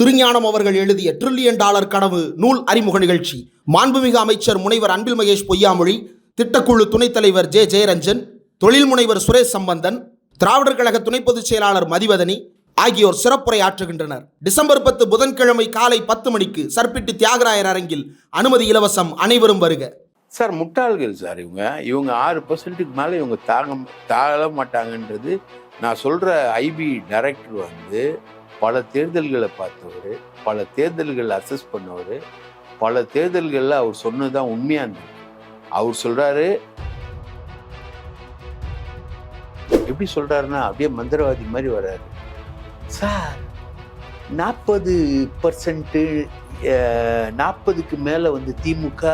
திருஞானம் அவர்கள் எழுதிய trillion dollar கனவு நூல் அறிமுக நிகழ்ச்சி. மாண்புமிகு அமைச்சர் முனைவர் அன்பில் மகேஷ் பொய்யாமொழி திட்டக்குழு துணைத் தலைவர் ஜே ஜெயரஞ்சன் தொழில் முனைவர் சுரேஷ் சம்பந்தன் திராவிடர் கழக துணை பொதுச் செயலாளர் மதிவதனி ஆகியோர் சிறப்புரை ஆற்றுகின்றனர். டிசம்பர் பத்து புதன்கிழமை காலை பத்து மணிக்கு சர்பிட்டு தியாகராயர் அரங்கில் அனுமதி இலவசம் அனைவரும் வருக. சார் முட்டாள்கள் சார் இவங்க. இவங்க ஆறு பர்சன்ட்டுக்கு மேலே இவங்க தாங்க தாழ மாட்டாங்கன்றது நான் சொல்கிற ஐபி டைரக்டர் வந்து பல தேர்தல்களை பார்த்தவர் பல தேர்தல்களை அசஸ் பண்ணவர் பல தேர்தல்களில் அவர் சொன்னது தான் உண்மையாக இருந்தது. அவர் சொல்கிறாரு எப்படி சொல்கிறாருன்னா அப்படியே மந்திரவாதி மாதிரி வர்றாரு. சார் நாற்பது பர்சன்ட்டு நாற்பதுக்கு மேலே வந்து திமுக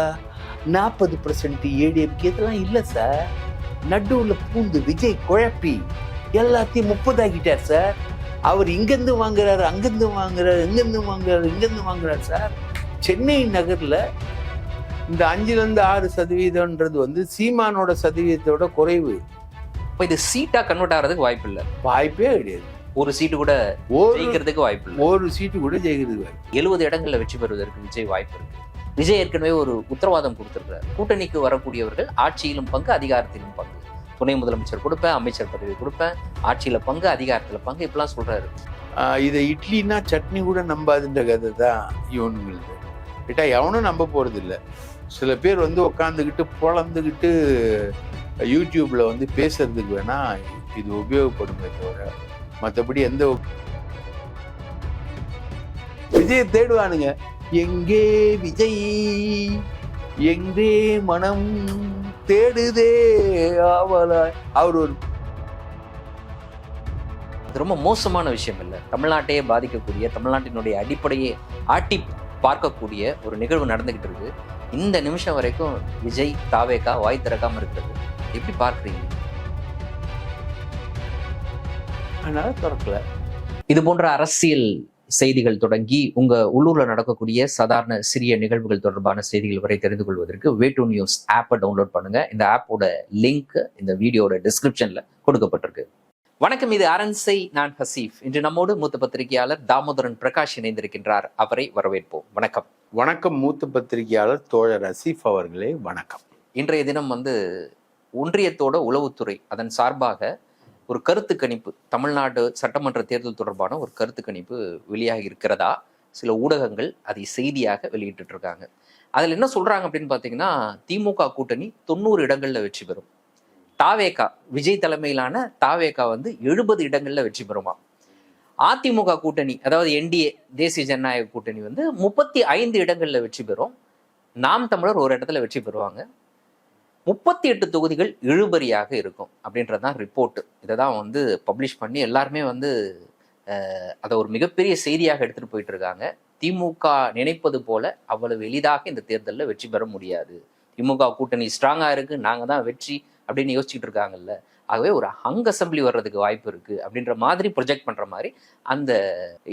நாற்பது பர்சன்ட் ஏடிஎம்கே இதெல்லாம் இல்லை சார். நடுவில் பூந்து விஜய் குழப்பி எல்லாத்தையும் முப்பதாகிட்டார் சார். அவர் இங்கேருந்து வாங்குறாரு அங்கேருந்து வாங்குறாரு இங்கேருந்து வாங்குறாரு இங்கேருந்து வாங்குறாரு சார். சென்னை நகரில் இந்த அஞ்சுலேருந்து ஆறு சதவீதம்ன்றது வந்து சீமானோட சதவீதத்தோட குறைவு. இப்போ இது சீட்டா கன்வெர்ட் ஆகிறதுக்கு வாய்ப்பு இல்லை. வாய்ப்பே கிடையாது. ஒரு சீட்டு கூட ஜெயிக்கிறதுக்கு வாய்ப்பு இல்லை. ஒரு சீட்டு கூட ஜெயிக்கிறது வாய்ப்பு எழுபது இடங்கள்ல வெற்றி பெறுவதற்கு விஜய் வாய்ப்பு இருக்கு. விஜய் ஏற்கனவே ஒரு உத்தரவாதம் கொடுத்திருக்கிறார். கூட்டணிக்கு வரக்கூடியவர்கள் ஆட்சியிலும் பங்கு அதிகாரத்திலும் பங்கு. துணை முதலமைச்சர் கொடுப்பேன் அமைச்சர் பதவி கொடுப்பேன் ஆட்சியில் பங்கு அதிகாரத்தில் பங்கு இப்படிலாம் சொல்கிறாரு இதை இட்லினா சட்னி கூட நம்பாதுன்ற கதை தான் இவனுங்களுது கிட்டா எவனும் நம்ப போகிறது இல்லை சில பேர் வந்து உட்காந்துக்கிட்டு பொழந்துக்கிட்டு யூடியூப்பில் வந்து பேசுறதுக்கு வேணா இது உபயோகப்படுமே தவிர மற்றபடி எந்த விஜய் விஜயை தேடுவானுங்க. எங்கே விஜய்? எங்கே மனம்? தேடுதே ஆவலாய். அவர் ஒரு அது ரொம்ப மோசமான விஷயம் இல்லை. தமிழ்நாட்டையே பாதிக்கக்கூடிய தமிழ்நாட்டினுடைய அடிப்படையே ஆட்டி பார்க்கக்கூடிய ஒரு நிகழ்வு நடந்துகிட்டு இருக்கு. இந்த நிமிஷம் வரைக்கும் விஜய் தாவேக்கா வாய் திறக்காம இருக்கிறது. எப்படி பார்க்கறீங்க? அதனால திறக்கல. இது போன்ற அரசியல் செய்திகள் தொடங்கி உங்க உள்ளூர்ல நடக்கக்கூடிய சாதாரண சிறிய நிகழ்வுகள் தொடர்பான செய்திகள் வரை தெரிந்து கொள்வதற்கு வே டு நியூஸ் ஆப்பை டவுன்லோட் பண்ணுங்க. இந்த ஆப்போட லிங்க் இந்த வீடியோட டிஸ்கிரிப்ஷன்ல கொடுக்கப்பட்டிருக்கு. வணக்கம் இது அரண்சை நான் ஹசீஃப். இன்று நம்மோடு மூத்த பத்திரிகையாளர் தாமோதரன் பிரகாஷ் இணைந்திருக்கின்றார். அவரை வரவேற்போம். வணக்கம். வணக்கம் மூத்த பத்திரிகையாளர் தோழர் அசீஃப் அவர்களே. வணக்கம். இன்றைய தினம் வந்து ஒன்றியத்தோட உளவுத்துறை அதன் சார்பாக ஒரு கருத்து கணிப்பு. தமிழ்நாடு சட்டமன்ற தேர்தல் தொடர்பான ஒரு கருத்து கணிப்பு வெளியாகி இருக்கிறதா? சில ஊடகங்கள் அதை செய்தியாக வெளியிட்டு இருக்காங்க அதில் என்ன சொல்றாங்க அப்படின்னு பார்த்தீங்கன்னா திமுக கூட்டணி தொண்ணூறு இடங்களில் வெற்றி பெறும். தாவேகா விஜய் தலைமையிலான தாவேகா வந்து எழுபது இடங்களில் வெற்றி பெறுமா? அதிமுக கூட்டணி அதாவது என்டிஏ தேசிய ஜனநாயக கூட்டணி வந்து முப்பத்தி ஐந்து இடங்களில் வெற்றி பெறும். நாம் தமிழர் ஒரு இடத்துல வெற்றி பெறுவாங்க. முப்பத்தி எட்டு தொகுதிகள் இழுபறியாக இருக்கும் அப்படின்றது தான் ரிப்போர்ட் இதை தான் வந்து பப்ளிஷ் பண்ணி எல்லாருமே வந்து அதை ஒரு மிகப்பெரிய செய்தியாக எடுத்துட்டு போயிட்டு இருக்காங்க. திமுக நினைப்பது போல அவ்வளவு எளிதாக இந்த தேர்தலில் வெற்றி பெற முடியாது. திமுக கூட்டணி ஸ்ட்ராங்காக இருக்கு நாங்கள் தான் வெற்றி அப்படின்னு யோசிச்சுட்டு இருக்காங்கல்ல. ஆகவே ஒரு ஹங் அசம்பிளி வர்றதுக்கு வாய்ப்பு இருக்கு அப்படின்ற மாதிரி ப்ரொஜெக்ட் பண்ற மாதிரி அந்த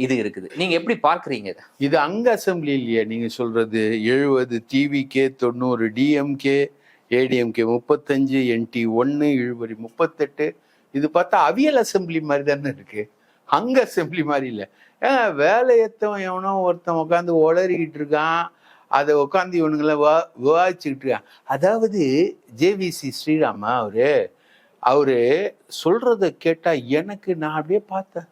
இது இருக்குது. நீங்க எப்படி பார்க்குறீங்க இது? அங்க அசம்பிளி இல்லையா. நீங்க சொல்றது எழுபது டிவிகே தொண்ணூறு டிஎம்கே ஏடிஎம்கே முப்பத்தஞ்சு என்டி ஒன்று இழுபறி முப்பத்தெட்டு. இது பார்த்தா அவியல் அசம்பிளி மாதிரி தானே இருக்கு. அங்க அசம்பிளி மாதிரி இல்லை. ஏன் வேலையத்தவன் எவனோ ஒருத்தன் உட்காந்து உளறிக்கிட்டு இருக்கான். அதை உட்காந்து இவனுங்களை வா விவாதிச்சுக்கிட்டு இருக்கான். அதாவது ஜேவிசி ஸ்ரீராமா அவரு அவரு சொல்றத கேட்டா எனக்கு நான் அப்படியே பார்த்தேன்.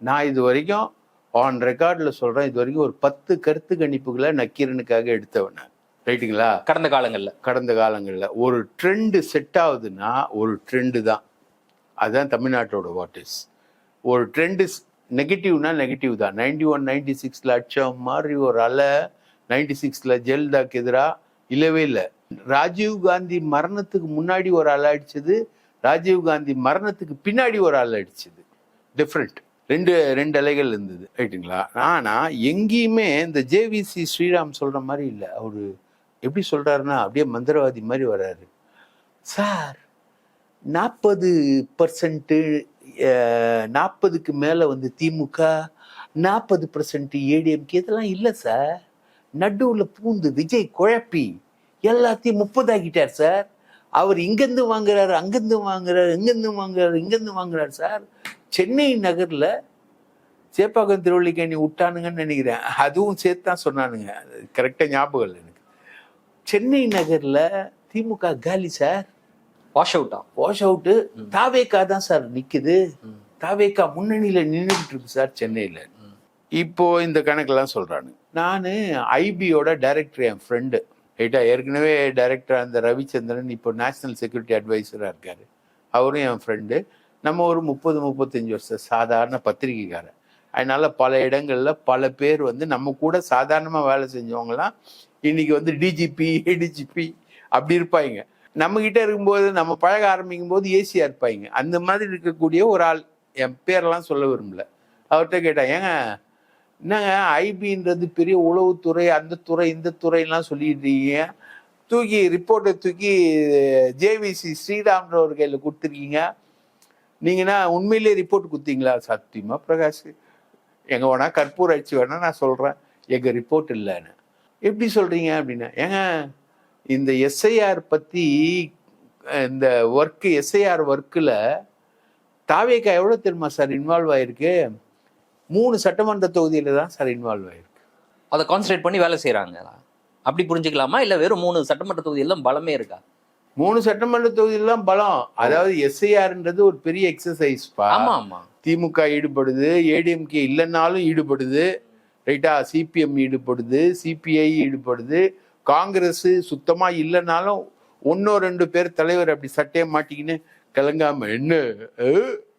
நான் இது வரைக்கும் ஆன் ரெக்கார்டில் சொல்கிறேன் இது வரைக்கும் ஒரு பத்து கருத்து கணிப்புகளை நக்கீரனுக்காக எடுத்தவன் நான். ரைட்டுங்களா? கடந்த காலங்களில். கடந்த காலங்களில். ஒரு ட்ரெண்டு செட் ஆகுதுன்னா ஒரு ட்ரெண்டு தான். அதுதான் தமிழ்நாட்டோட வாட் இஸ் ஒரு ட்ரெண்டு நெகட்டிவ்னா நெகட்டிவ் தான். நைன்டி ஒன் நைன்டி சிக்ஸில் அச்சம் மாதிரி ஒரு அலை நைன்டி சிக்ஸில் ஜெயலலிதாக்கு எதிராக இல்லவே இல்லை. ராஜீவ் காந்தி மரணத்துக்கு முன்னாடி ஒரு அலை அடிச்சது ராஜீவ் காந்தி மரணத்துக்கு பின்னாடி ஒரு அலை அடிச்சது. டிஃப்ரெண்ட் ரெண்டு ரெண்டு அலைகள் இருந்தது. ரைட்டுங்களா? ஆனால் எங்கேயுமே இந்த ஜேவிசி ஸ்ரீராம் சொல்கிற மாதிரி இல்லை. அவர் எப்படி சொல்கிறாருன்னா அப்படியே மந்திரவாதி மாதிரி வர்றாரு. சார் நாற்பது பர்சன்ட்டு நாற்பதுக்கு மேலே வந்து திமுக நாற்பது பர்சன்ட் ஏடிஎம்கே இதெல்லாம் இல்லை சார். நடுவில் பூந்து விஜய் குழப்பி எல்லாத்தையும் முப்பதாக்கிட்டார் சார். அவர் இங்கேருந்து வாங்குறாரு அங்கேருந்து வாங்குறாரு இங்கேருந்து வாங்குறாரு இங்கேருந்து வாங்குறாரு சார். சென்னை நகரில் சேப்பாக்கம் திருவள்ளிக்கேணி விட்டானுங்கன்னு நினைக்கிறேன். அதுவும் சேர்த்து தான் சொன்னானுங்க. கரெக்டாக ஞாபகம் இல்லை. சென்னை நகர்ல திமுக காலி சார். வாஷ் அவுட்டா வாஷ் அவுட்டு தாவேக்கா தான் சார் நிக்குது. தாவேக்கா முன்னணியில நின்றுட்டு இருக்கு சார் சென்னையில. இப்போ இந்த கணக்கெல்லாம் சொல்றானு. நான் ஐபியோட டைரக்டர் என் ஃப்ரெண்டு ரைட்டா ஏற்கனவே டைரக்டர் அந்த ரவிச்சந்திரன் இப்போ நேஷனல் செக்யூரிட்டி அட்வைசராக இருக்காரு. அவரும் என் ஃப்ரெண்டு நம்ம ஒரு முப்பது முப்பத்தஞ்சு வருஷம் சாதாரண பத்திரிகைக்காரர் அதனால பல இடங்கள்ல பல பேர் வந்து நம்ம கூட சாதாரணமாக வேலை செஞ்சவங்கலாம் இன்னைக்கு வந்து டிஜிபி ஏடிஜிபி அப்படி இருப்பாங்க நம்ம கிட்ட இருக்கும்போது நம்ம பழக ஆரம்பிக்கும் போது ஏசியா இருப்பாங்க அந்த மாதிரி இருக்கக்கூடிய ஒரு ஆள் என் பேரெல்லாம் சொல்ல விரும்பல. அவர்கிட்ட கேட்டேன் ஏங்க என்னங்க ஐபின்றது பெரிய உளவுத்துறை அந்த துறை இந்த துறையெல்லாம் சொல்லிடுறீங்க தூக்கி ரிப்போர்ட்டை தூக்கி ஜேவிசி ஸ்ரீராம்ன்ற ஒரு கையில் கொடுத்துருக்கீங்க. நீங்கன்னா உண்மையிலேயே ரிப்போர்ட் கொடுத்தீங்களா? சத்தியமா பிரகாஷ். எங்க வேணா கற்பூர் அடிச்சு வேணா நான் சொல்றேன். எங்க ரிப்போர்ட் இல்லைன்னு. எப்படி சொல்றீங்க அப்படின்னா ஏங்க இந்த எஸ்ஐஆர் பத்தி அஹ், இந்த ஒர்க்கு எஸ்ஐஆர் ஒர்க்கில் தாவேக்கா எவ்வளோ தெரியுமா சார் இன்வால்வ் ஆயிருக்கு? மூணு சட்டமன்ற தொகுதியில தான் சார் இன்வால்வ் ஆயிருக்கு. அதை கான்சன்ட்ரேட் பண்ணி வேலை செய்யறாங்க அப்படி புரிஞ்சுக்கலாமா? இல்ல வெறும் மூணு சட்டமன்ற தொகுதியெல்லாம் பலமே இருக்கா? மூணு சட்டமன்ற தொகுதியிலாம் பலம். அதாவது எஸ்ஐஆர்ன்றது ஒரு பெரிய எக்ஸசைஸ் பா. ஆமா ஆமா. திமுக ஈடுபடுது ஏடிஎம்கே இல்லைன்னாலும் ஈடுபடுது. ரைட்டா சிபிஎம் ஈடுபடுது சிபிஐ ஈடுபடுது. காங்கிரஸ் சுத்தமா இல்லைனாலும் ஒன்னோ ரெண்டு பேர் தலைவர் அப்படி சட்டையை மாட்டிக்கின்னு கிளங்காம என்ன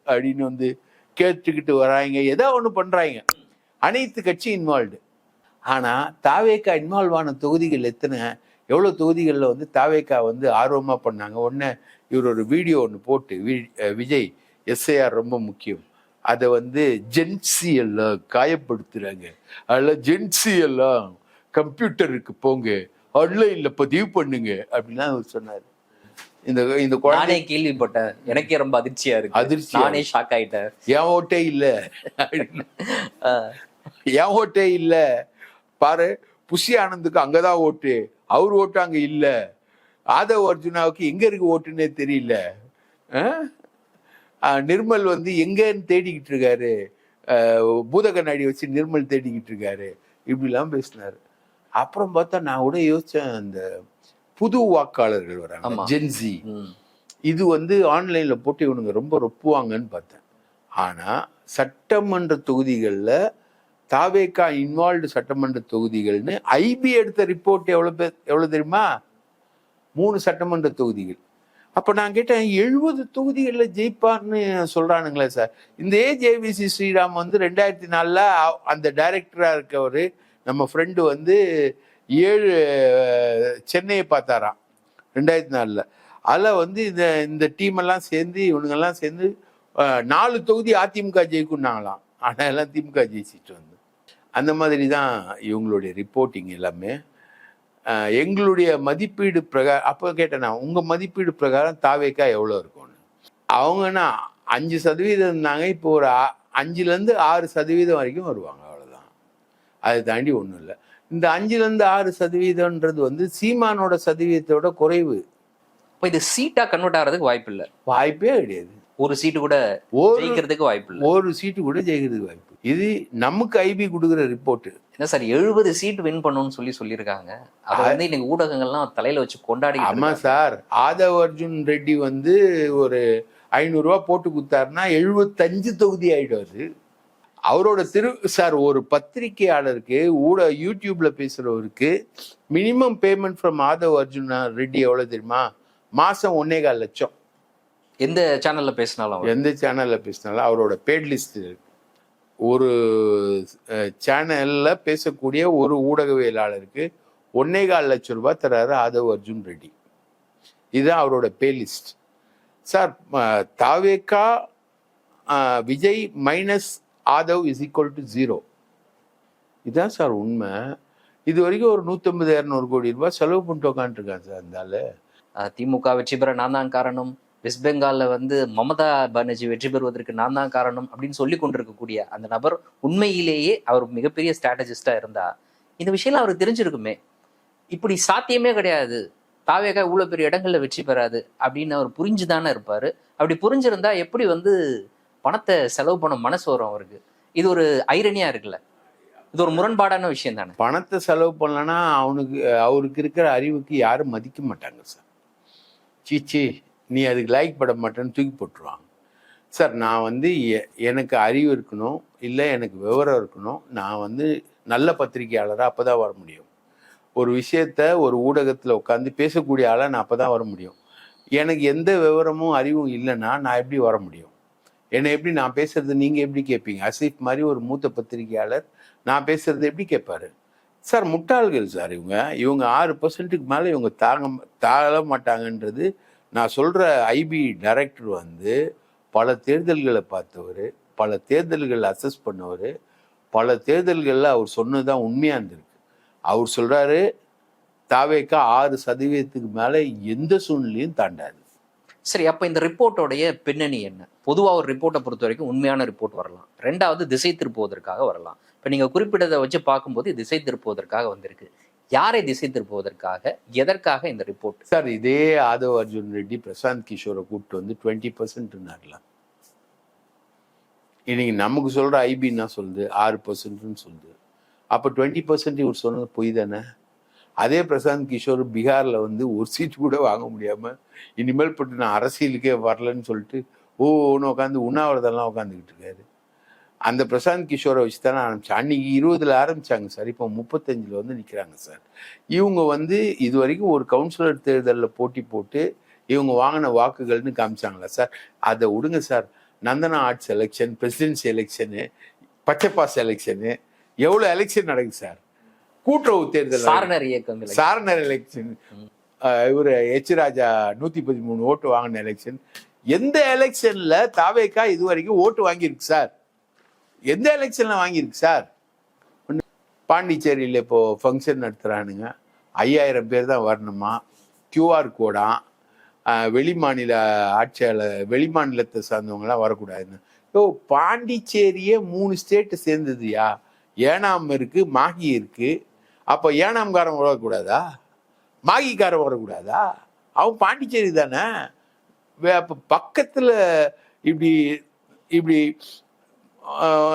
அப்படின்னு வந்து கேட்டுக்கிட்டு வராங்க. ஏதோ ஒன்று பண்றாங்க. அனைத்து கட்சி இன்வால்வ்டு ஆனா தாவேக்கா இன்வால்வ் ஆன தொகுதிகள் எத்தனை? எவ்வளோ தொகுதிகளில் வந்து தாவேக்கா வந்து ஆர்வமாக பண்ணாங்க? உடனே இவர் ஒரு வீடியோ ஒன்று போட்டு வி- விஜய் எஸ்ஐஆர் ரொம்ப முக்கியம். அதை வந்து ஜென்சி எல்லாம் காயப்படுத்துறாங்க. அதில் ஜென்சி எல்லாம் கம்ப்யூட்டருக்கு போங்க ஆன்லைனில் பதிவு பண்ணுங்க அப்படின்லாம் அவர் சொன்னார். இந்த இந்த குழந்தை கேள்விப்பட்டேன். எனக்கே ரொம்ப அதிர்ச்சியா இருக்கு. அதிர்ச்சியா நானே ஷாக் ஆயிட்டேன். என் ஓட்டே இல்லை. அப்படின்னு என் ஓட்டே இல்ல. பாரு புஷி ஆனந்துக்கு அங்கதான் ஓட்டு. அவர் ஓட்டு அங்க இல்ல. ஆதவ் அர்ஜுனாவுக்கு எங்க இருக்கு ஓட்டுன்னே தெரியல. நிர்மல் வந்து எங்கன்னு தேடிக்கிட்டு இருக்காரு. பூத கண்ணாடி வச்சு நிர்மல் தேடிக்கிட்டு இருக்காரு. இப்படிலாம் பேசினாரு. அப்புறம் பார்த்தா நான் கூட யோசிச்சேன் அந்த புது வாக்காளர்கள் வராங்க. ஜென்சி. இது வந்து ஆன்லைன்ல போட்டு இவனுங்க ரொம்ப ரொப்புவாங்கன்னு பார்த்தேன். ஆனா சட்டமன்ற தொகுதிகளில் தாவேக்கா இன்வால்வ்டு சட்டமன்ற தொகுதிகள்னு ஐபி எடுத்த ரிப்போர்ட் எவ்வளவு பேர் எவ்வளவு தெரியுமா? மூணு சட்டமன்ற தொகுதிகள். அப்ப நான் கேட்டேன் எழுபது தொகுதிகளில் ஜெயிப்பான்னு சொல்றானுங்களே சார். இந்த ஏஜேவிசி ஸ்ரீராம் வந்து ரெண்டாயிரத்தி நாலில் அந்த டைரக்டரா இருக்கவர் நம்ம ஃப்ரெண்டு வந்து ஏழு சென்னையை பார்த்தாராம் ரெண்டாயிரத்தி நாலில் அதில் வந்து இந்த இந்த டீம் எல்லாம் சேர்ந்து இவனுங்கெல்லாம் சேர்ந்து நாலு தொகுதி அதிமுக ஜெயிக்குன்னாங்களாம் ஆனால் எல்லாம் திமுக ஜெயிச்சிட்டு வந்து. அந்த மாதிரி தான் இவங்களுடைய ரிப்போர்ட்டிங் எல்லாமே. எங்களுடைய மதிப்பீடு பிரகாரம் அப்போ கேட்டேன் நான் உங்கள் மதிப்பீடு பிரகாரம் தாவேக்கா எவ்வளோ இருக்கும்னு. அவங்கன்னா அஞ்சு சதவீதம் இருந்தாங்க இப்போ ஒரு அஞ்சுலேருந்து ஆறு சதவீதம் வரைக்கும் வருவாங்க அவ்வளோதான் அதை தாண்டி ஒன்றும் இல்லை. இந்த அஞ்சுலேருந்து ஆறு சதவீதம்ன்றது வந்து சீமானோட சதவீதத்தோட குறைவு. அப்ப இது சீட்டா கன்வெர்ட் ஆகிறதுக்கு வாய்ப்பு இல்ல. வாய்ப்பே கிடையாது. ஒரு சீட்டு கூட ஜெயிக்கிறதுக்கு வாய்ப்பு இல்ல. ஒரு சீட்டு கூட ஜெயிக்கிறதுக்கு வாய்ப்பு. இது நமக்கு ஐபி கொடுக்குற ரிப்போர்ட் என்ன சார் எழுபது சீட் வின் பண்ணணும்னு சொல்லி சொல்லியிருக்காங்க. அதை வந்து இன்னைக்கு ஊடகங்கள்லாம் தலையில வச்சு கொண்டாடி ஆமா சார். ஆதவ் அர்ஜுன் ரெட்டி வந்து ஒரு ஐநூறுரூவா போட்டு கொடுத்தாருன்னா எழுபத்தஞ்சு தொகுதி ஆயிடுவாரு அவரோட திரு சார் ஒரு பத்திரிகையாளருக்கு ஊட யூடியூப்ல பேசுறவருக்கு minimum payment from Aadhav Arjun Reddy எவ்வளவு தெரியுமா? மாசம் ஒன்னே கால் லட்சம். எந்த சேனல்ல பேசினாலும். எந்த சேனல்ல பேசினாலும் அவரோட பேட் லிஸ்ட் இருக்கு. ஒரு சேனல்ல பேசக்கூடிய ஒரு ஊடகவியலாளருக்கு ஒன்னே கால் லட்சம் ரூபாய் தர்றாரு ஆதவ் அர்ஜுன் ரெட்டி. இதுதான் அவரோட pay list sir TVK Vijay minus Aadhav is equal to zero இதுதான் சார் உண்மை. இது வரைக்கும் ஒரு நூற்றம்பது இரநூறு கோடி ரூபாய் செலவு பண்ணிட்டு உட்காந்துருக்கான் சார் அந்த திமுக வெற்றி பெற நான் தான் காரணம். வெஸ்ட் பெங்காலில் வந்து மமதா பானர்ஜி வெற்றி பெறுவதற்கு நான் தான் காரணம் அப்படின்னு சொல்லி கொண்டிருக்கக்கூடிய அந்த நபர் உண்மையிலேயே அவர் மிகப்பெரிய ஸ்ட்ராட்டஜிஸ்டாக இருந்தா. இந்த விஷயம்லாம் அவருக்கு தெரிஞ்சிருக்குமே. இப்படி சாத்தியமே கிடையாது. தாவேகா இவ்வளோ பெரிய இடங்களில் வெற்றி பெறாது அப்படின்னு அவர் புரிஞ்சுதானே இருப்பார். அப்படி புரிஞ்சிருந்தா எப்படி வந்து பணத்தை செலவு பண்ண மனசு வரும் அவருக்கு? இது ஒரு ஐரணியாக இருக்குல்ல. இது ஒரு முரண்பாடான விஷயம் தானே. பணத்தை செலவு பண்ணலன்னா அவனுக்கு அவருக்கு இருக்கிற அறிவுக்கு யாரும் மதிக்க மாட்டாங்க சார் சீச்சி நீ அதுக்கு லைக் பட மாட்டேன்னு தூக்கி போட்டுருவாங்க. சார் நான் வந்து எ- எனக்கு அறிவு இருக்கணும் இல்லை எனக்கு விவரம் இருக்கணும். நான் வந்து நல்ல பத்திரிகையாளராக அப்போ தான் வர முடியும். ஒரு விஷயத்த ஒரு ஊடகத்தில் உட்காந்து பேசக்கூடிய ஆளாக நான் அப்போ தான் வர முடியும். எனக்கு எந்த விவரமும் அறிவும் இல்லைன்னா நான் எப்படி வர முடியும்? என்னை எப்படி நான் பேசுறது நீங்கள் எப்படி கேட்பீங்க அசீஃப் மாதிரி ஒரு மூத்த பத்திரிகையாளர் நான் பேசுறது எப்படி கேட்பாரு சார் முட்டாள்கள் சார் இவங்க. இவங்க ஆறு பர்சன்ட்டுக்கு மேலே இவங்க தாங்க தாழ மாட்டாங்கன்றது நான் சொல்கிற ஐபி டைரக்டர் வந்து பல தேர்தல்களை பார்த்தவர் பல தேர்தல்களை அசஸ் பண்ணவர் பல தேர்தல்களில் அவர் சொன்னது தான் உண்மையாக இருந்திருக்கு. அவர் சொல்கிறாரு தாவேக்கா ஆறு சதவீதத்துக்கு மேலே எந்த சூழ்நிலையும் தாண்டாது. சரி அப்போ இந்த ரிப்போர்ட்டோடைய பின்னணி என்ன? பொதுவாக ஒரு ரிப்போர்ட்டை பொறுத்த வரைக்கும் உண்மையான ரிப்போர்ட் வரலாம். ரெண்டாவது திசை திருப்புவதற்காக வரலாம். இப்போ நீங்கள் குறிப்பிட்டதை வச்சு பார்க்கும்போது திசை திருப்புவதற்காக வந்திருக்கு. யாரை திசை திருப்புவதற்காக எதற்காக இந்த ரிப்போர்ட் சார் இதே ஆதவ் அர்ஜுன் ரெட்டி பிரசாந்த் கிஷோரை கூப்பிட்டு வந்து டுவெண்ட்டி பர்சன்ட்னார்ல இன்னைக்கு நமக்கு சொல்ற ஐபின்னா சொல்லுது ஆறு பர்சன்ட்னு சொல்லுது. அப்போ டுவெண்ட்டி பர்சன்ட் இவர் சொன்னது பொய் தானே? அதே பிரசாந்த் கிஷோர் பீகாரில் வந்து ஒரு சீட் கூட வாங்க முடியாமல் இனிமேல் பட்டு நான் அரசியலுக்கே வரலன்னு சொல்லிட்டு ஓன்னு உட்காந்து உண்ணாவிரதெல்லாம் உட்காந்துக்கிட்டு இருக்காரு. அந்த பிரசாந்த் கிஷோரை வச்சு தானே ஆரம்பிச்சேன் அன்னைக்கு இருபதுல ஆரம்பிச்சாங்க சார். இப்போ முப்பத்தஞ்சுல வந்து நிற்கிறாங்க சார். இவங்க வந்து இது வரைக்கும் ஒரு கவுன்சிலர் தேர்தலில் போட்டி போட்டு இவங்க வாங்கின வாக்குகள்னு காமிச்சாங்களா சார்? அதை விடுங்க sir. Nandana arts election presidency election Pachaiyappa's election எவ்வளோ எலெக்ஷன் நடக்குது சார்? கூட்டுறவு தேர்தல். சாரணர் இயக்கங்கள் சாரணர் எலெக்ஷன் இவர் எச் ராஜா நூத்தி பதிமூணு ஓட்டு வாங்கின எலெக்ஷன் எந்த எலெக்ஷன்ல தாவேக்கா இது வரைக்கும் ஓட்டு வாங்கியிருக்கு சார்? எந்த எலெக்ஷனில் வாங்கியிருக்கு சார் பாண்டிச்சேரியில் இப்போது ஃபங்க்ஷன் நடத்துகிறானுங்க ஐயாயிரம் பேர் தான் வரணுமா? கியூஆர் கோடா வெளி மாநில ஆட்சியாளர் வெளி மாநிலத்தை சார்ந்தவங்களாம் வரக்கூடாதுன்னு. ஸோ பாண்டிச்சேரியே மூணு ஸ்டேட்டு சேர்ந்ததுயா? ஏனாம் இருக்குது மாகி இருக்குது அப்போ ஏனாம்காரன் வரக்கூடாதா? மாகிக்காரன் வரக்கூடாதா? அவன் பாண்டிச்சேரி தானே? அப்போ பக்கத்தில் இப்படி இப்படி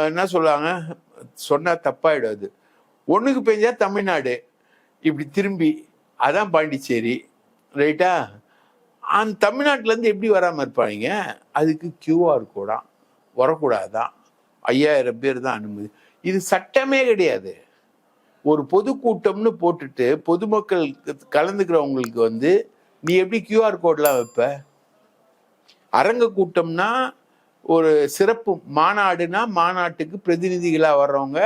என்ன சொல்லுவாங்க? சொன்னால் தப்பாயிடும் அது ஒன்றுக்கு பெஞ்சா தமிழ்நாடு. இப்படி திரும்பி அதான் பாண்டிச்சேரி ரைட்டா? அந்த தமிழ்நாட்டிலேருந்து எப்படி வராமல் இருப்பாங்க? அதுக்கு கியூஆர் கோடா வரக்கூடாதான் ஐயாயிரம் பேர் தான் அனுமதி. இது சட்டமே கிடையாது. ஒரு பொதுக்கூட்டம்னு போட்டுட்டு பொதுமக்கள் கலந்துக்கிறவங்களுக்கு வந்து நீ எப்படி கியூஆர் கோட்லாம் வைப்ப? அரங்க கூட்டம்னா ஒரு சிறப்பு மாநாடுனா மாநாட்டுக்கு பிரதிநிதிகளா வர்றவங்க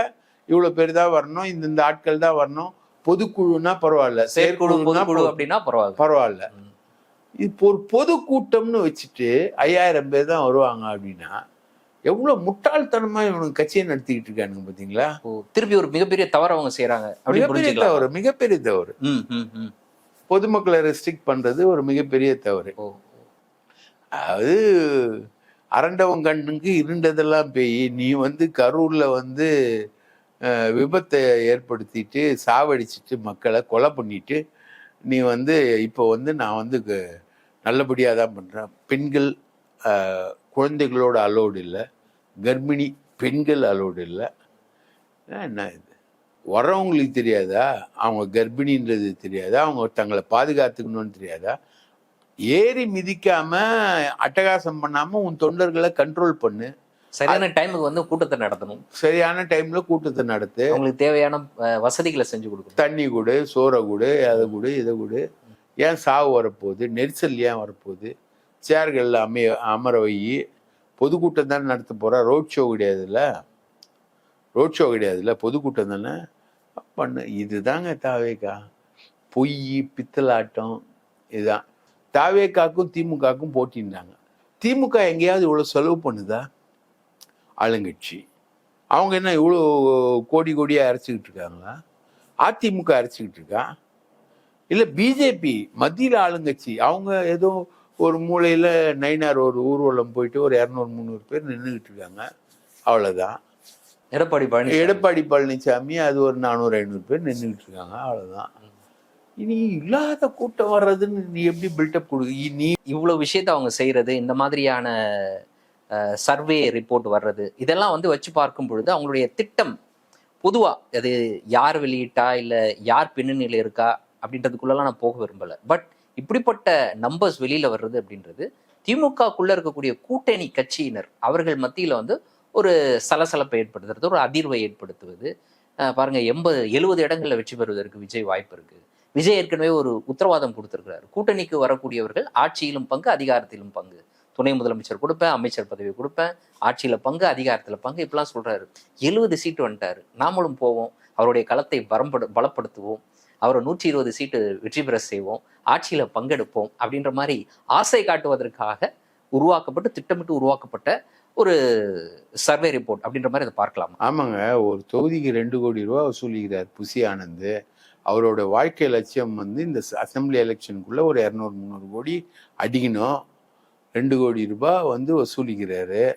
இவ்வளவு பேர் தான் வரணும் இந்த இந்த ஆட்கள் தான் வரணும். பொதுக்குழுனா பரவாயில்ல. செயற்குழு பொதுக்குழு அப்படின்னா பரவாயில்ல. பரவாயில்ல. இப்போ ஒரு பொதுக்கூட்டம்னு வச்சுட்டு ஐயாயிரம் பேர் தான் வருவாங்க அப்படின்னா எவ்வளவு முட்டாள்தனமா இவனுக்கு கட்சியை நடத்திக்கிட்டு இருக்கானுங்க பாத்தீங்களா? ஓ, திருப்பி ஒரு மிகப்பெரிய தவறு அவங்க செய்யறாங்க அப்படின்னு மிகப்பெரிய தவறு மிகப்பெரிய தவறு. பொதுமக்களை ரெஸ்ட்ரிக்ட் பண்றது ஒரு மிகப்பெரிய தவறு. அது அரண்டவன் கண்ணுக்கு இருண்டதெல்லாம் பெய். நீ வந்து கரூரில் வந்து விபத்தை ஏற்படுத்திட்டு சாவடிச்சிட்டு மக்களை கொலை பண்ணிட்டு நீ வந்து இப்போ வந்து நான் வந்து க- தான் பண்ணுறேன் பெண்கள் குழந்தைகளோட அலோடு இல்லை. கர்ப்பிணி பெண்கள் அலோடு இல்லை. என்ன இது? வரவங்களுக்கு தெரியாதா? அவங்க கர்ப்பிணின்றது தெரியாதா? அவங்க தங்களை பாதுகாத்துக்கணும்னு தெரியாதா? ஏறி மிதிக்காம அட்டகாசம் பண்ணாம உன் தொண்டர்களை கண்ட்ரோல் பண்ணு. சரியான டைமுக்கு வந்து கூட்டத்தை நடத்தணும். சரியான டைம்ல கூட்டத்தை நடத்து. அவங்களுக்கு தேவையான வசதிகளை செஞ்சு கொடுக்கணும். தண்ணி கொடு சோறை கொடு அதை கொடு இதை கொடு. ஏன் சாவு வரப்போகுது? நெரிசல் ஏன் வரப்போகுது? சேர்களில் அமைய அமர வை. பொதுக்கூட்டம் தானே நடத்த போறா? ரோட் ஷோ கிடையாதுல்ல? ரோட் ஷோ கிடையாதுல்ல? பொதுக்கூட்டம் தானே? பண்ணு. இதுதாங்க தாவேக்கா. பொய் பித்தலாட்டம். இதுதான். தாவேக்காக்கும் திமுகவுக்கும் போட்டின்றாங்க திமுக எங்கேயாவது இவ்வளோ செலவு பண்ணுதா? ஆளுங்கட்சி. அவங்க என்ன இவ்வளோ கோடி கோடியாக அரைச்சிக்கிட்டு இருக்காங்களா? அதிமுக அரைச்சிக்கிட்டு இருக்கா? இல்லை பிஜேபி மத்தியில் ஆளுங்கட்சி அவங்க ஏதோ ஒரு மூலையில் நைனார் ஒரு ஊர்வலம் போயிட்டு ஒரு இரநூறு முந்நூறு பேர் நின்றுக்கிட்டு இருக்காங்க. அவ்வளோதான் எடப்பாடி பழனிசாமி. எடப்பாடி பழனிசாமி அது ஒரு நானூறு ஐநூறு பேர் நின்றுக்கிட்டு இருக்காங்க. அவ்வளோதான் இனி இல்லாத கூட்டம் வர்றதுன்னு நீ எப்படி பில்டப் கொடு? நீ இவ்வளோ விஷயத்த அவங்க செய்கிறது இந்த மாதிரியான சர்வே ரிப்போர்ட் வர்றது இதெல்லாம் வந்து வச்சு பார்க்கும் பொழுது அவங்களுடைய திட்டம் பொதுவாக அது யார் வெளியிட்டா இல்லை யார் பின்னணியில் இருக்கா அப்படின்றதுக்குள்ளலாம் நான் போக விரும்பலை. பட் இப்படிப்பட்ட நம்பர்ஸ் வெளியில் வர்றது அப்படின்றது திமுகக்குள்ளே இருக்கக்கூடிய கூட்டணி கட்சியினர் அவர்கள் மத்தியில் வந்து ஒரு சலசலப்பை ஏற்படுத்துறது ஒரு அதிர்வை ஏற்படுத்துவது. பாருங்கள் எண்பது எழுபது இடங்களில் வெற்றி பெறுவதற்கு விஜய் வாய்ப்பு இருக்குது விஜய் ஏற்கனவே ஒரு உத்தரவாதம் கொடுத்திருக்கிறாரு. கூட்டணிக்கு வரக்கூடியவர்கள் ஆட்சியிலும் பங்கு அதிகாரத்திலும் பங்கு. துணை முதலமைச்சர் கொடுப்பேன் அமைச்சர் பதவி கொடுப்பேன் ஆட்சியில் பங்கு அதிகாரத்தில் பங்கு இப்படிலாம் சொல்கிறாரு எழுபது சீட்டு வந்துட்டாரு. நாமளும் போவோம் அவருடைய களத்தை பரம்படு பலப்படுத்துவோம் அவரை நூற்றி இருபது சீட்டு வெற்றி பெற செய்வோம் ஆட்சியில் பங்கெடுப்போம் அப்படின்ற மாதிரி ஆசை காட்டுவதற்காக உருவாக்கப்பட்டு திட்டமிட்டு உருவாக்கப்பட்ட ஒரு சர்வே ரிப்போர்ட் அப்படின்ற மாதிரி அதை பார்க்கலாம்? ஆமாங்க ஒரு தொகுதிக்கு ரெண்டு கோடி ரூபா வசூலிக்கிறார் புசி ஆனந்த். அவரோட வாழ்க்கை லட்சியம் வந்து இந்த அசம்பிளி எலெக்ஷனுக்குள்ள ஒரு இரநூறு முந்நூறு கோடி அடிக்கணும். ரெண்டு கோடி ரூபாய் வந்து வசூலிக்கிறாரு.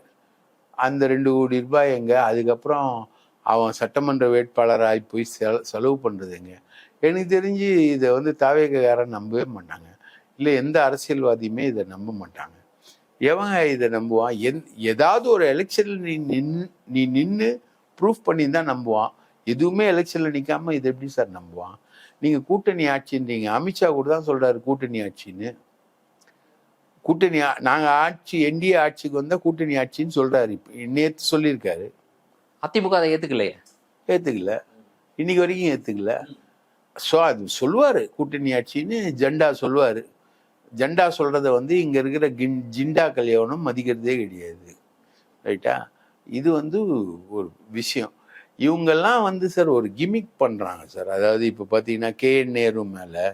அந்த ரெண்டு கோடி ரூபாய் எங்க? அதுக்கப்புறம் அவன் சட்டமன்ற வேட்பாளராகி போய் செல செலவு பண்ணுறதுங்க எனக்கு தெரிஞ்சு இதை வந்து தாவேகாரன் நம்பவே மாட்டாங்க. இல்லை எந்த அரசியல்வாதியுமே இதை நம்ப மாட்டாங்க. எவன் இதை நம்புவான்? எந் ஏதாவது ஒரு எலெக்ஷனில் நீ நின் நீ நின்று ப்ரூஃப் பண்ணி தான் நம்புவான். எதுவுமே எலெக்ஷனில் நிற்காம இதை எப்படி சார் நம்புவான்? நீங்கள் கூட்டணி ஆட்சின்றீங்க. அமித்ஷா கூட தான் சொல்கிறாரு கூட்டணி ஆட்சின்னு. கூட்டணி ஆ- நாங்க ஆட்சி என்டிஏ ஆட்சிக்கு வந்தா கூட்டணி ஆட்சின்னு சொல்றாரு இப்ப. நேத்து சொல்லியிருக்காரு. அதிமுக அதை ஏத்துக்கலையே? ஏத்துக்கல. இன்னைக்கு வரைக்கும் ஏத்துக்கல. ஸோ அது சொல்லுவாரு கூட்டணி ஆட்சின்னு ஜெண்டா சொல்லுவாரு. ஜெண்டா சொல்றத வந்து இங்க இருக்கிற கின் ஜிண்டா கல்யாணம் மதிக்கிறதே கிடையாது. ரைட்டா? இது வந்து ஒரு விஷயம். இவங்கெல்லாம் வந்து சார் ஒரு கிமிக் பண்ணுறாங்க சார் அதாவது இப்போ பார்த்தீங்கன்னா கே என் நேரு மேலே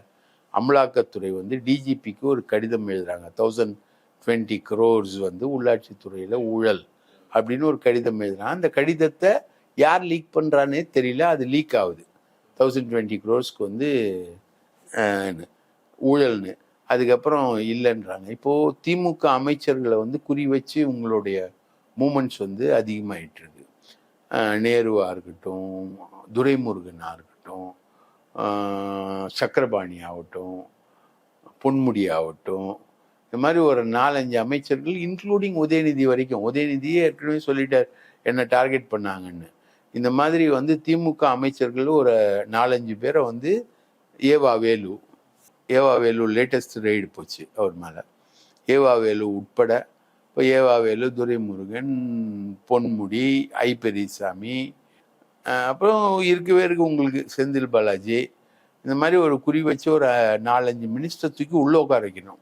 அமலாக்கத்துறை வந்து டிஜிபிக்கு ஒரு கடிதம் எழுதுறாங்க. தௌசண்ட் டுவெண்ட்டி க்ரோர்ஸ் வந்து உள்ளாட்சித்துறையில் ஊழல் அப்படின்னு ஒரு கடிதம் எழுதுறாங்க. அந்த கடிதத்தை யார் லீக் பண்ணுறானே தெரியல அது லீக் ஆகுது. தௌசண்ட் டுவெண்ட்டி க்ரோர்ஸ்க்கு வந்து ஊழல்னு. அதுக்கப்புறம் இல்லைன்றாங்க. இப்போது திமுக அமைச்சர்களை வந்து குறி வச்சு உங்களுடைய மூமெண்ட்ஸ் வந்து அதிகமாயிட்டு நேருவாக இருக்கட்டும் துரைமுருகனாக இருக்கட்டும் சக்கரபாணி ஆகட்டும் பொன்முடி ஆகட்டும் இந்த மாதிரி ஒரு நாலஞ்சு அமைச்சர்கள் இன்க்ளூடிங் உதயநிதி வரைக்கும். உதயநிதியே ஏற்கனவே சொல்லிட்டார் என்ன டார்கெட் பண்ணாங்கன்னு. இந்த மாதிரி வந்து திமுக அமைச்சர்கள் ஒரு நாலஞ்சு பேரை வந்து ஏவா வேலு ஏவா வேலு லேட்டஸ்ட் ரெய்டு போச்சு அவர் மேலே. ஏவா வேலு உட்பட இப்போ ஏவாவேலு துரைமுருகன் பொன்முடி ஐ பெரியசாமி அப்புறம் இருக்கவே இருக்கு உங்களுக்கு செந்தில் பாலாஜி. இந்த மாதிரி ஒரு குறி வச்சு ஒரு நாலஞ்சு மினிஸ்டர் தூக்கி உள்ள உட்கார வைக்கணும்.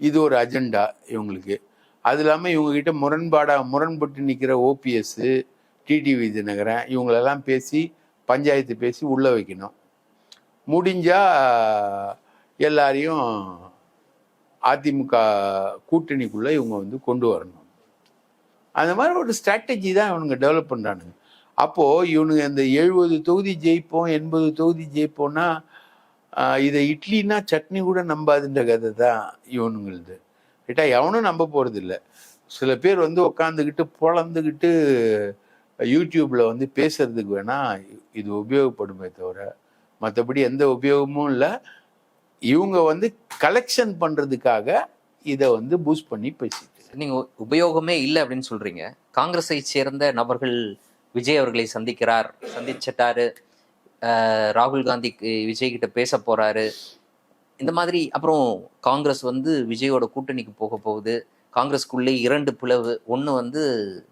இது ஒரு அஜெண்டா இவங்களுக்கு. அது இல்லாமல் இவங்ககிட்ட முரண்பாடாக முரண்பட்டு நிற்கிற ஓபிஎஸ் டிடிவி தினகரன் இவங்களெல்லாம் பேசி பஞ்சாயத்து பேசி உள்ள வைக்கணும். முடிஞ்சால் எல்லாரையும் அதிமுக கூட்டணிக்குள்ளே இவங்க வந்து கொண்டு வரணும். அந்த மாதிரி ஒரு ஸ்ட்ராட்டஜி தான் இவனுங்க டெவலப் பண்ணுறானுங்க அப்போது இவனுங்க இந்த எழுபது தொகுதி ஜெயிப்போம் எண்பது தொகுதி ஜெயிப்போம்னா இதை இட்லினா சட்னி கூட நம்பாதுன்ற கதை தான் இவனுங்களுது. ரைட்டா எவனும் நம்ப போகிறது இல்லை சில பேர் வந்து உக்காந்துக்கிட்டு பொழந்துக்கிட்டு யூடியூப்பில் வந்து பேசுறதுக்கு வேணால் இது உபயோகப்படுமே தவிர மற்றபடி எந்த உபயோகமும் இல்லை. இவங்க வந்து கலெக்ஷன் பண்றதுக்காக இதை வந்து பூஸ்ட் பண்ணி பேசிட்டு நீங்க உபயோகமே இல்லை அப்படின்னு சொல்றீங்க. காங்கிரஸை சேர்ந்த நபர்கள் விஜய் அவர்களை சந்திக்கிறார் சந்திச்சிட்டாரு. ராகுல் காந்தி விஜய் கிட்ட பேச போறாரு. இந்த மாதிரி அப்புறம் காங்கிரஸ் வந்து விஜயோட கூட்டணிக்கு போக போகுது. காங்கிரஸ்க்குள்ளே இரண்டு பிளவு. ஒன்று வந்து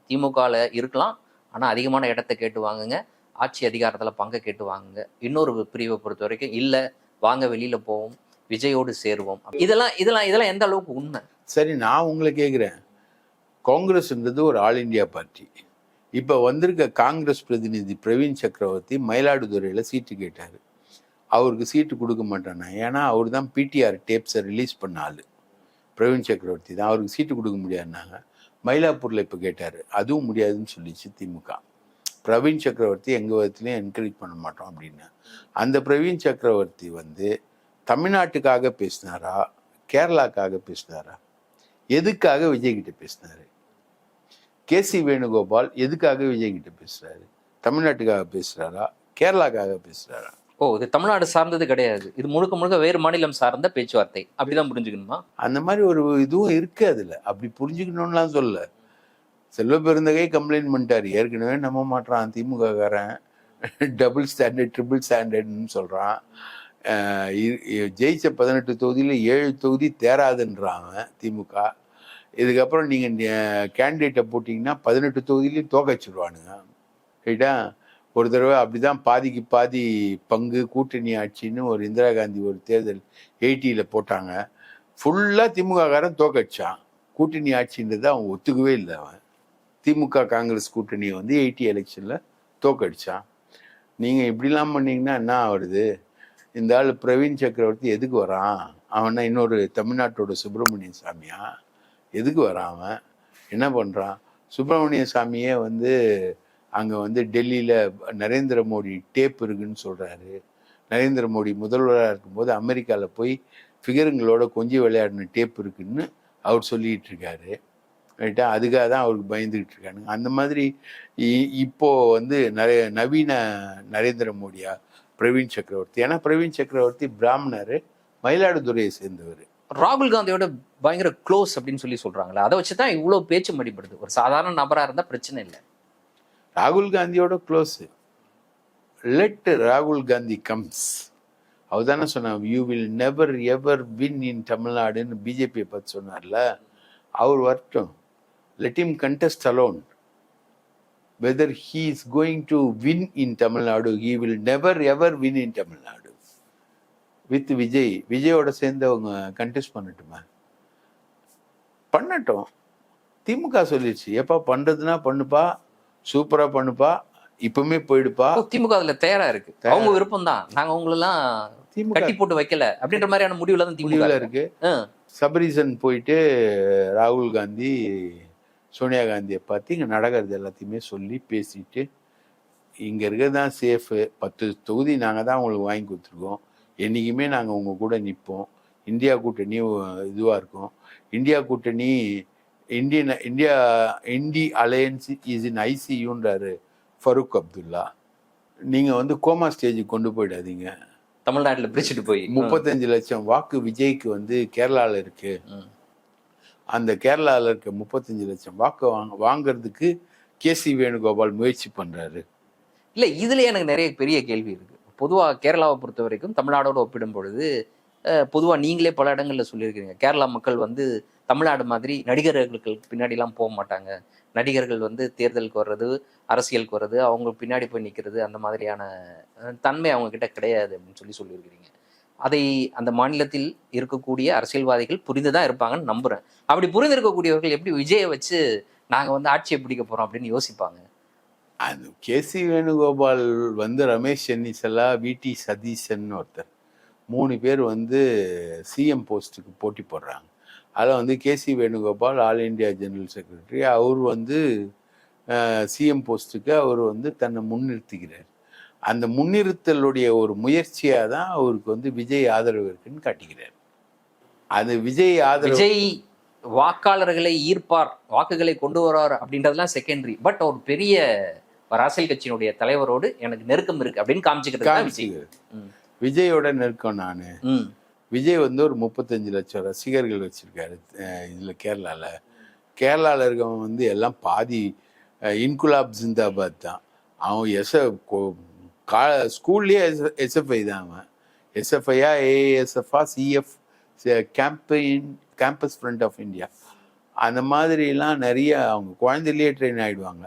திமுகவில் இருக்கலாம். ஆனால் அதிகமான இடத்த கேட்டு வாங்குங்க. ஆட்சி அதிகாரத்தில் பங்கை கேட்டு வாங்குங்க. இன்னொரு பிரிவை பொறுத்த வரைக்கும் இல்லை. வாங்க வெளியில் போவோம். விஜயோடு சேருவோம். இதெல்லாம் இதெல்லாம் இதெல்லாம் எந்த அளவுக்கு உண்மை? சரி நான் உங்களை கேட்குறேன் காங்கிரஸ்ன்றது ஒரு ஆல் இந்தியா பார்ட்டி. இப்போ வந்திருக்க காங்கிரஸ் பிரதிநிதி பிரவீன் சக்கரவர்த்தி மயிலாடுதுறையில் சீட்டு கேட்டார். அவருக்கு சீட்டு கொடுக்க மாட்டானா ஏன்னா அவர் தான் பிடிஆர் டேப்ஸை ரிலீஸ் பண்ண ஆள். பிரவீன் சக்கரவர்த்தி தான். அவருக்கு சீட்டு கொடுக்க முடியாதுனாங்க மயிலாப்பூரில் இப்போ கேட்டார். அதுவும் முடியாதுன்னு சொல்லிச்சு திமுக. பிரவீன் சக்கரவர்த்தி எங்கள் விதத்துலையும் என்கரேஜ் பண்ண மாட்டோம் அப்படின்னு. அந்த பிரவீன் சக்கரவர்த்தி வந்து தமிழ்நாட்டுக்காக பேசினாரா? கேரளாக்காக பேசினாரா? எதுக்காக விஜய் கிட்ட பேசினாரு? கே சி வேணுகோபால் எதுக்காக விஜய் கிட்ட பேசுறாரு? தமிழ்நாட்டுக்காக பேசுறாரா? கேரளாக்காக பேசுறாரா? ஓ இது தமிழ்நாடு சார்ந்தது கிடையாது. இது முழுக்க முழுக்க வேறு மாநிலம் சார்ந்த பேச்சுவார்த்தை. அப்படிதான் புரிஞ்சுக்கணுமா? அந்த மாதிரி ஒரு இதுவும் இருக்கு அதுல. அப்படி புரிஞ்சுக்கணும்லாம் சொல்ல செல்வ பெருந்தகை கம்ப்ளைண்ட் பண்ணிட்டாரு. ஏற்கனவே நம்ப மாட்டான் திமுக காரன் டபுள் ஸ்டாண்டர்ட் ட்ரிபிள் ஸ்டாண்டர்ட்னு சொல்றான். ஜெயித்த ஜெயிச்ச பதினெட்டு தொகுதியில் ஏழு தொகுதி தேராதுன்றான் அவன் திமுக. இதுக்கப்புறம் நீங்கள் கேண்டிடேட்டை போட்டிங்கன்னா பதினெட்டு தொகுதியிலையும் தோக்கச்சிடுவானுங்க ரைட்டா ஒரு தடவை அப்படிதான் பாதிக்கு பாதி பங்கு கூட்டணி ஆட்சின்னு ஒரு இந்திரா காந்தி ஒரு தேர்தல் எயிட்டியில் போட்டாங்க. ஃபுல்லாக திமுககாரன் தோக்கடிச்சான். கூட்டணி ஆட்சின்றதை அவன் ஒத்துக்கவே இல்லை அவன். திமுக காங்கிரஸ் கூட்டணியை வந்து எயிட்டி எலெக்ஷனில் தோக்கடிச்சான். நீங்கள் இப்படிலாம் பண்ணிங்கன்னா என்ன ஆகுறது? இந்த ஆள் பிரவீன் சக்கரவர்த்தி எதுக்கு வரான்? அவனா இன்னொரு தமிழ்நாட்டோட சுப்பிரமணிய சாமியா? எதுக்கு வரான் அவன்? என்ன பண்ணுறான் சுப்பிரமணிய சாமியே வந்து அங்கே வந்து டெல்லியில் நரேந்திர மோடி டேப் இருக்குன்னு சொல்கிறாரு நரேந்திர மோடி முதல்வராக இருக்கும்போது அமெரிக்காவில் போய் ஃபிகருங்களோட கொஞ்சி விளையாடின டேப் இருக்குன்னு அவர் சொல்லிகிட்டு இருக்காரு. ரைட்டா? அதுக்காக தான் அவருக்கு பயந்துகிட்டு இருக்கானுங்க. அந்த மாதிரி இ- இப்போ வந்து நிறைய நவீன நரேந்திர மோடியா பிரவீன் சக்கரவர்த்தி. ஏன்னா பிரவீன் சக்கரவர்த்தி பிராமணர் மயிலாடுதுறையை சேர்ந்தவர். ராகுல் காந்தியோட பயங்கர க்ளோஸ் அப்படின்னு சொல்லி சொல்றாங்களே அதை வச்சு தான் இவ்வளோ பேச்சு மடிப்படுது ஒரு சாதாரண நபரா இருந்தா பிரச்சனை இல்லை. ராகுல் காந்தியோட க்ளோஸ் லெட் ராகுல் காந்தி கம்ஸ் அவர் தானே சொன்னார் you will never ever win in தமிழ்நாடுன்னு. பிஜேபியை பற்றி சொன்னார்ல. அவர் வரட்டும். Let him contest alone whether he is going to win in Tamil Nadu he will never ever win in Tamil Nadu with Vijay விஜயோட சேர்ந்து அவங்க கண்டெஸ்ட் பண்ணட்டுமா? பண்ணட்டும். திமுக சொல்லிடுச்சு. ஏப்பா பண்றதுன்னா பண்ணுப்பா சூப்பரா பண்ணுப்பா இப்பவுமே போயிடுப்பா. திமுக அதுல தயாரா இருக்கு. அவங்க விருப்பம் தான் நாங்க உங்களெல்லாம் திமுக கட்டி போட்டு வைக்கல. அப்படின்ற மாதிரியான முடிவுல தான் திமுக இருக்கு. சபரீசன் போயிட்டு ராகுல் காந்தி சோனியா காந்தியை பார்த்து இங்கே நடக்கிறது எல்லாத்தையுமே சொல்லி பேசிட்டு இங்கே இருக்கிறது தான் சேஃபு பத்து தொகுதி நாங்கள் தான் உங்களுக்கு வாங்கி கொடுத்துருக்கோம். என்றைக்குமே நாங்கள் உங்கள் கூட நிற்போம் இந்தியா கூட்டணி இதுவாக இருக்கும். இந்தியா கூட்டணி Indian India INDI alliance is in ஐசியூன்றாரு Farooq Abdullah நீங்கள் வந்து கோமா ஸ்டேஜுக்கு கொண்டு போயிடாதீங்க. தமிழ்நாட்டுல பிரிச்சுட்டு போய். முப்பத்தஞ்சு லட்சம் வாக்கு விஜய்க்கு வந்து கேரளால இருக்கு. ம். அந்த கேரளாவில் இருக்க முப்பத்தஞ்சு லட்சம் வாக்கு வாங்க வாங்குறதுக்கு கேசி வேணுகோபால் முயற்சி பண்ணுறாரு இல்லை இதில் எனக்கு நிறைய பெரிய கேள்வி இருக்குது பொதுவாக கேரளாவை பொறுத்த வரைக்கும் தமிழ்நாடோடு ஒப்பிடும் பொழுது பொதுவாக நீங்களே பல இடங்களில் சொல்லியிருக்கிறீங்க. கேரளா மக்கள் வந்து தமிழ்நாடு மாதிரி நடிகர்களுக்கு பின்னாடிலாம் போக மாட்டாங்க. நடிகர்கள் வந்து தேர்தலுக்கு வர்றது அரசியலுக்கு வர்றது அவங்க பின்னாடி போய் நிற்கிறது அந்த மாதிரியான தன்மை அவங்கக்கிட்ட கிடையாது அப்படின்னு சொல்லி சொல்லியிருக்கிறீங்க. அதை அந்த மாநிலத்தில் இருக்கக்கூடிய அரசியல்வாதிகள் புரிந்துதான் இருப்பாங்கன்னு நம்புறேன். அப்படி புரிந்து இருக்கக்கூடியவர்கள் எப்படி விஜயை வச்சு நாங்க வந்து ஆட்சியை பிடிக்க போறோம் அப்படின்னு யோசிப்பாங்க? அது கேசி வேணுகோபால் வந்து ரமேஷ் சென்னிசலா விடி சதீசன் ஒருத்தர். மூணு பேர் வந்து சிஎம் போஸ்ட்டுக்கு போட்டி போடுறாங்க. அதில் வந்து KC Venugopal all India general secretary. அவர் வந்து சிஎம் போஸ்ட்டுக்கு அவர் வந்து தன்னை முன்னிறுத்துகிறார். அந்த முன்னிறுத்தலுடைய ஒரு முயற்சியாக தான் அவருக்கு வந்து விஜய் ஆதரவு இருக்குன்னு காட்டிக்கிறார். அது விஜய் ஆதரவு விஜய் வாக்காளர்களை ஈர்ப்பார் வாக்குகளை கொண்டு வரார் அப்படின்றதெல்லாம் செகண்டரி பட் ஒரு பெரிய அரசியல் கட்சியினுடைய தலைவரோடு எனக்கு நெருக்கம் இருக்கு அப்படின்னு காமிச்சுக்கிறது விஜய். விஜயோட நெருக்கம் நான். விஜய் வந்து ஒரு முப்பத்தஞ்சு லட்சம் ரசிகர்கள் வச்சிருக்காரு இதுல கேரளால. கேரளால இருக்கவன் வந்து எல்லாம் பாதி இன்குலாப் ஜிந்தாபாத் தான். அவன் எஸ் கா ஸ்கூல்லேயே எஸ்எஃப்ஐ தான் அவன். எஸ்எஃப்ஐயா ஏஎஸ்எஃப்ஆ CF campaign campus front of India. அந்த மாதிரிலாம் நிறைய அவங்க குழந்தையிலேயே ட்ரெயின் ஆகிடுவாங்க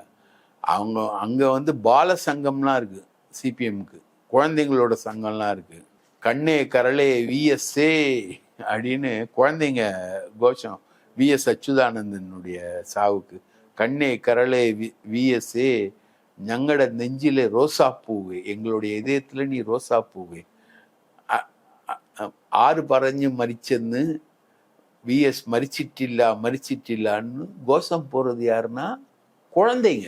அவங்க அங்கே வந்து பால சங்கம்லாம் இருக்குது சிபிஎம்க்கு. குழந்தைங்களோட சங்கம்லாம் இருக்குது கண்ணே கரளே விஎஸ்ஏ அப்படின்னு குழந்தைங்க கோஷம். விஎஸ் அச்சுதானந்தனுடைய சாவுக்கு. கண்ணே கரளே வி விஎஸ்ஏ ഞങ്ങളുടെ നെഞ്ചിലെ റോസാപ്പൂവേ എങ്ങളുടെ ഹൃദയത്തിലെ നീ റോസാപ്പൂവേ. ஆறு பறஞ்சு മരിച്ചെന്ന് வி எஸ் மறிச்சிட்டில்லா மறிச்சிட்டில்லான்னு கோஷம் போறது யாருன்னா குழந்தைங்க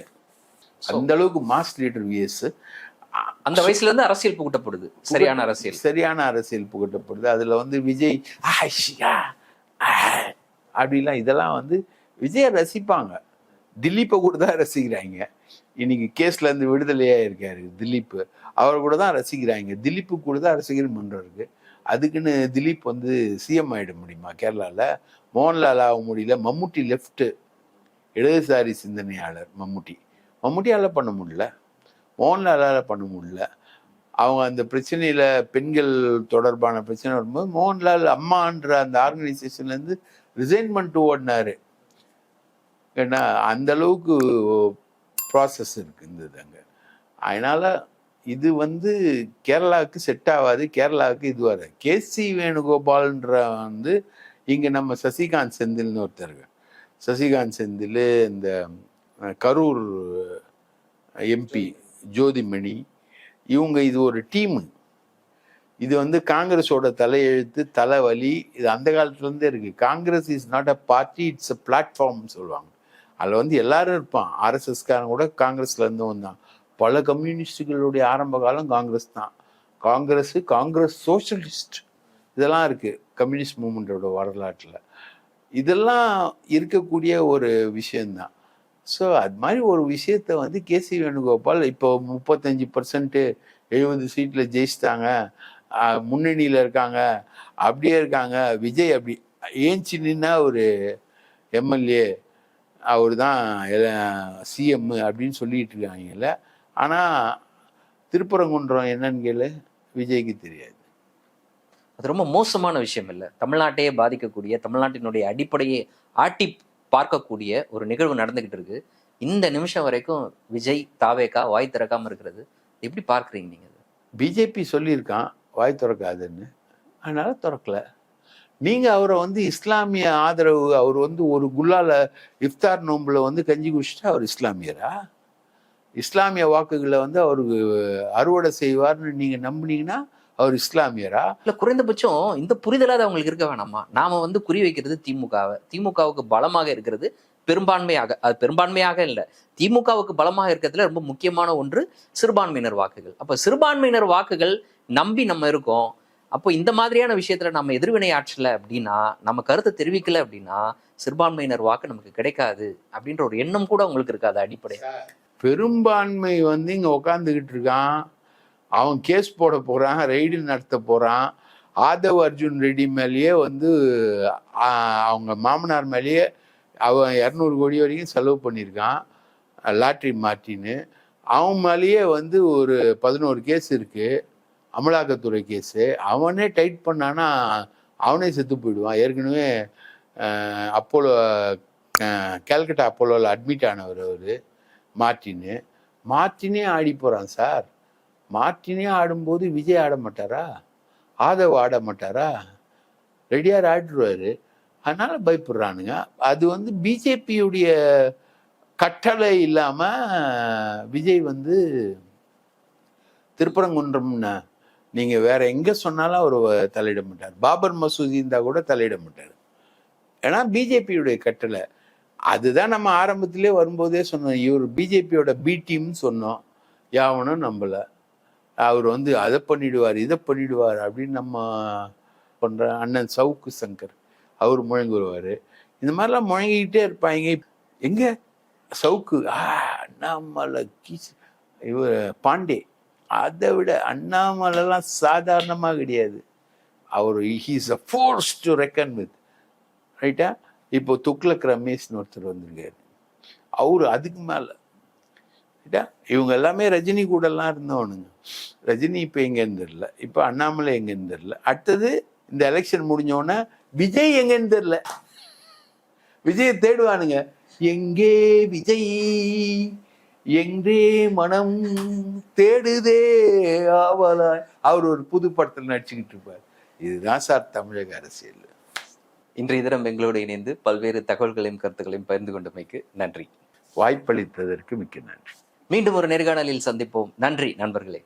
அந்த அளவுக்கு மாஸ் லீடர் வி எஸ் அந்த வயசுல இருந்து அரசியல் புகட்டப்படுது சரியான அரசியல் சரியான அரசியல் புகட்டப்படுது அதுல வந்து விஜய் அப்படிலாம் இதெல்லாம் வந்து விஜய ரசிப்பாங்க திலீப்பை கூட தான் ரசிக்கிறாங்க. இன்னைக்கு கேஸ்ல இருந்து விடுதலையா இருக்காரு திலீப். அவர் கூட தான் ரசிக்கிறாங்க. திலீப்பு கூட தான் ரசிகர் மன்றம் இருக்கு. அதுக்குன்னு திலீப் வந்து சிஎம் ஆயிட முடியுமா கேரளாவில் மோகன்லால் ஆக முடியல. மம்முட்டி லெஃப்ட் இடதுசாரி சிந்தனையாளர் மம்முட்டி. மம்முட்டியால் பண்ண முடியல. மோகன்லாலால் பண்ண முடியல. அவங்க அந்த பிரச்சனையில் பெண்கள் தொடர்பான பிரச்சனை வரும்போது மோகன்லால் அம்மான்ற அந்த ஆர்கனைசேஷன்லேருந்து ரிசைன்மெண்ட் ஓடினாரு. ஏன்னா அந்த அளவுக்கு ப்ராசஸ் இருக்கு இருந்தது அங்க அதனால இது வந்து கேரளாவுக்கு செட் ஆகாது கேரளாவுக்கு இது வராது கேசி வேணுகோபால்ன்ற வந்து இங்க நம்ம சசிகாந்த் செந்தில்னு ஒருத்தர். சசிகாந்த் செந்தில் இந்த கரூர் எம்பி ஜோதிமணி. இவங்க இது ஒரு டீமு இது வந்து காங்கிரஸோட தலையெழுத்து தலைவலி இது அந்த காலத்துல இருந்தே இருக்கு. Congress is not a party it's a platform சொல்லுவாங்க. அதில் வந்து எல்லாரும் இருப்பான். ஆர்எஸ்எஸ்காரன் கூட காங்கிரஸ்லேருந்து வந்தான் பல கம்யூனிஸ்டுகளுடைய ஆரம்ப காலம் காங்கிரஸ் தான். காங்கிரஸ் காங்கிரஸ் சோஷலிஸ்ட் இதெல்லாம் இருக்குது கம்யூனிஸ்ட் மூமெண்ட்டோட வரலாற்றில். இதெல்லாம் இருக்கக்கூடிய ஒரு விஷயந்தான் ஸோ அது மாதிரி ஒரு விஷயத்த வந்து கேசி வேணுகோபால் இப்போ முப்பத்தஞ்சு பர்சன்ட்டு எழுபது சீட்டில் ஜெயிச்சிட்டாங்க. முன்னணியில் இருக்காங்க. அப்படியே இருக்காங்க. விஜய் அப்படி ஏஞ்சி நின்னா ஒரு எம்எல்ஏ அவர் தான் சிஎம் அப்படின்னு சொல்லிட்டு இருக்காங்கல்ல. ஆனால் திருப்பரங்குன்றம் என்னன்னு கேளு விஜய்க்கு தெரியாது. அது ரொம்ப மோசமான விஷயம் இல்லை. தமிழ்நாட்டையே பாதிக்கக்கூடிய தமிழ்நாட்டினுடைய அடிப்படையை ஆட்டி பார்க்கக்கூடிய ஒரு நிகழ்வு நடந்துகிட்டு இருக்கு. இந்த நிமிஷம் வரைக்கும் விஜய் தாவேகா வாய் திறக்காம இருக்கிறது. எப்படி பார்க்கறீங்க நீங்க அதை? பிஜேபி சொல்லியிருக்கான் வாய் திறக்காதுன்னு. அதனால திறக்கல. நீங்க அவரை வந்து இஸ்லாமிய ஆதரவு அவர் வந்து ஒரு குல்லால இஃப்தார் நோம்புல வந்து கஞ்சி குடிச்சிட்டா அவர் இஸ்லாமியரா? இஸ்லாமிய வாக்குகளை வந்து அவருக்கு அறுவடை செய்வார்னு நீங்க நம்புனீங்கன்னா அவர் இஸ்லாமியரா? இல்ல குறைந்தபட்சம் இந்த புரிதலாவது அவங்களுக்கு இருக்க வேணாமா? நாம வந்து குறி வைக்கிறது திமுகவை. திமுகவுக்கு பலமாக இருக்கிறது பெரும்பான்மையாக அது பெரும்பான்மையாக இல்லை. திமுகவுக்கு பலமாக இருக்கிறதுல ரொம்ப முக்கியமான ஒன்று சிறுபான்மையினர் வாக்குகள். அப்ப சிறுபான்மையினர் வாக்குகள் நம்பி நம்ம இருக்கோம். அப்போ இந்த மாதிரியான விஷயத்துல நம்ம எதிர்வினை ஆற்றல அப்படின்னா நம்ம கருத்தை தெரிவிக்கல அப்படின்னா சிறுபான்மையினர் வாக்கு நமக்கு கிடைக்காது அப்படின்ற ஒரு எண்ணம் கூட உங்களுக்கு இருக்காது அடிப்படை பெரும்பான்மை வந்து இங்க உட்காந்துக்கிட்டு இருக்கான். அவன் கேஸ் போட போறான் ரெய்டு நடத்த போறான். ஆதவ் அர்ஜுன் ரெட்டி மேலேயே வந்து அவங்க மாமனார் மேலேயே அவன் இரநூறு கோடி வரைக்கும் செலவு பண்ணியிருக்கான் லாட்ரி மாட்டின்னு அவன் மேலேயே வந்து ஒரு பதினோரு கேஸ் இருக்குது அமலாக்கத்துறை கேஸு அவனே டைட் பண்ணானா அவனே செத்து போயிடுவான். ஏற்கனவே அப்போலோ கேல்கட்டா அப்போலோவில் அட்மிட் ஆனவர் அவர் மார்டின்னு. மார்டினே ஆடி போகிறான் சார். மார்டினே ஆடும்போது விஜய் ஆட மாட்டாரா? ஆதவ் ஆட மாட்டாரா? ரெடியார் ஆடிடுவார். அதனால் பயப்படுறானுங்க. அது வந்து பிஜேபியுடைய கட்டளை இல்லாமல் விஜய் வந்து திருப்பரங்குன்றம்னா நீங்க வேற எங்க சொன்னாலும் அவர் தலையிட மாட்டார். பாபர் மசூதி இருந்தா கூட தலையிட மாட்டார். ஏன்னா பிஜேபியுடைய கட்டளை. அதுதான் நம்ம ஆரம்பத்திலே வரும்போதே சொன்னோம். இவர் பிஜேபியோட பி டீம்னு சொன்னோம். யாவனும் நம்பல. அவர் வந்து அதை பண்ணிடுவார் இதை பண்ணிடுவார் அப்படின்னு நம்ம பண்ற அண்ணன் சவுக்கு சங்கர் அவர் முழங்குவார். இந்த மாதிரிலாம் முழங்கிக்கிட்டே இருப்பாங்க. எங்க? சவுக்கு. ஆ அண்ணாமலை இவர் பாண்டே. அதை விட அண்ணாமலைலாம் சாதாரணமாக கிடையாது. அவர் he's a force to reckon with ரைட்டா இப்போ துக்ளக் ரமேஷ்னு ஒருத்தர் வந்திருக்காரு. அவர் அதுக்கு மேலே. ரைட்டா இவங்க எல்லாமே ரஜினி கூடலாம் இருந்தவனுங்க. ரஜினி இப்போ எங்கேருந்து தெரில இப்போ அண்ணாமலை எங்கேருந்து தெரில அடுத்தது இந்த எலெக்ஷன் முடிஞ்சோடனே விஜய் எங்கேன்னு தெரில விஜயை தேடுவானுங்க. எங்கே விஜய்? எங்கே மனம் தேடுதே ஆவலாய். அவர் ஒரு புது படத்தில் நடிச்சுக்கிட்டு இருப்பார். இதுதான் சார் தமிழக அரசியல். இன்றைய தினம் எங்களோடு இணைந்து பல்வேறு தகவல்களையும் கருத்துக்களையும் பகிர்ந்து கொண்டமைக்கு நன்றி. வாய்ப்பளித்ததற்கு மிக்க நன்றி. மீண்டும் ஒரு நேர்காணலில் சந்திப்போம். நன்றி நண்பர்களே.